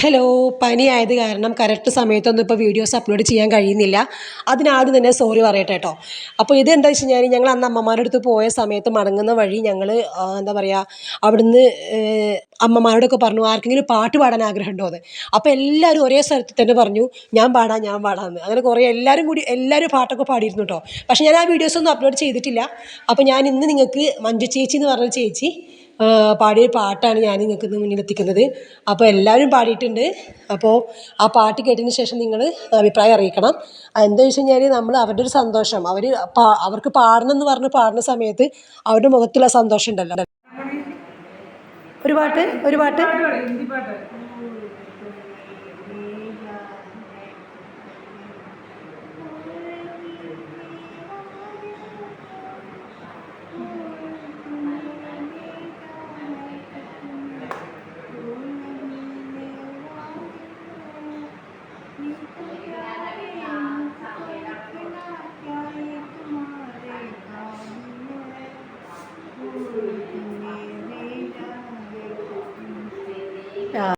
Hello പനിയായത് കാരണം correct സമയത്തൊന്നും ഇപ്പോൾ വീഡിയോസ് അപ്ലോഡ് ചെയ്യാൻ കഴിയുന്നില്ല. അതിനാദ്യം തന്നെ സോറി പറയട്ടെ കേട്ടോ അപ്പോൾ ഇത് എന്താ വെച്ച് കഴിഞ്ഞാൽ ഞങ്ങൾ അന്ന് അമ്മമാരുടെ അടുത്ത് പോയ സമയത്ത് മടങ്ങുന്ന വഴി ഞങ്ങൾ എന്താ പറയുക അവിടുന്ന് അമ്മമാരോടൊക്കെ പറഞ്ഞു ആർക്കെങ്കിലും പാട്ട് പാടാൻ ആഗ്രഹമുണ്ടോ എന്ന്. അപ്പോൾ എല്ലാവരും ഒരേ സ്ഥലത്ത് തന്നെ പറഞ്ഞു ഞാൻ പാടാം ഞാൻ പാടാമെന്ന് അങ്ങനെ കുറേ എല്ലാവരും കൂടി എല്ലാവരും പാട്ടൊക്കെ പാടിയിരുന്നു കേട്ടോ പക്ഷേ ഞാൻ ആ വീഡിയോസ് ഒന്നും അപ്ലോഡ് ചെയ്തിട്ടില്ല. അപ്പോൾ ഞാൻ ഇന്ന് നിങ്ങൾക്ക് മഞ്ജു ചേച്ചി എന്ന് പറഞ്ഞ ചേച്ചി പാടിയ പാട്ടാണ് ഞാൻ നിങ്ങൾക്ക് ഇന്ന് മുന്നിലെത്തിക്കുന്നത് അപ്പോൾ എല്ലാവരും പാടിയിട്ടുണ്ട്. അപ്പോൾ ആ പാട്ട് കേട്ടതിന് ശേഷം നിങ്ങൾ അഭിപ്രായം അറിയിക്കണം. എന്താ വെച്ച് കഴിഞ്ഞാൽ നമ്മൾ അവരുടെ ഒരു സന്തോഷം. അവർ അവർക്ക് പാടണം എന്ന് പറഞ്ഞ് പാടുന്ന സമയത്ത് അവരുടെ മുഖത്തുള്ള സന്തോഷം ഉണ്ടല്ലോ. ഒരു പാട്ട് ഒരു പാട്ട്. Yeah.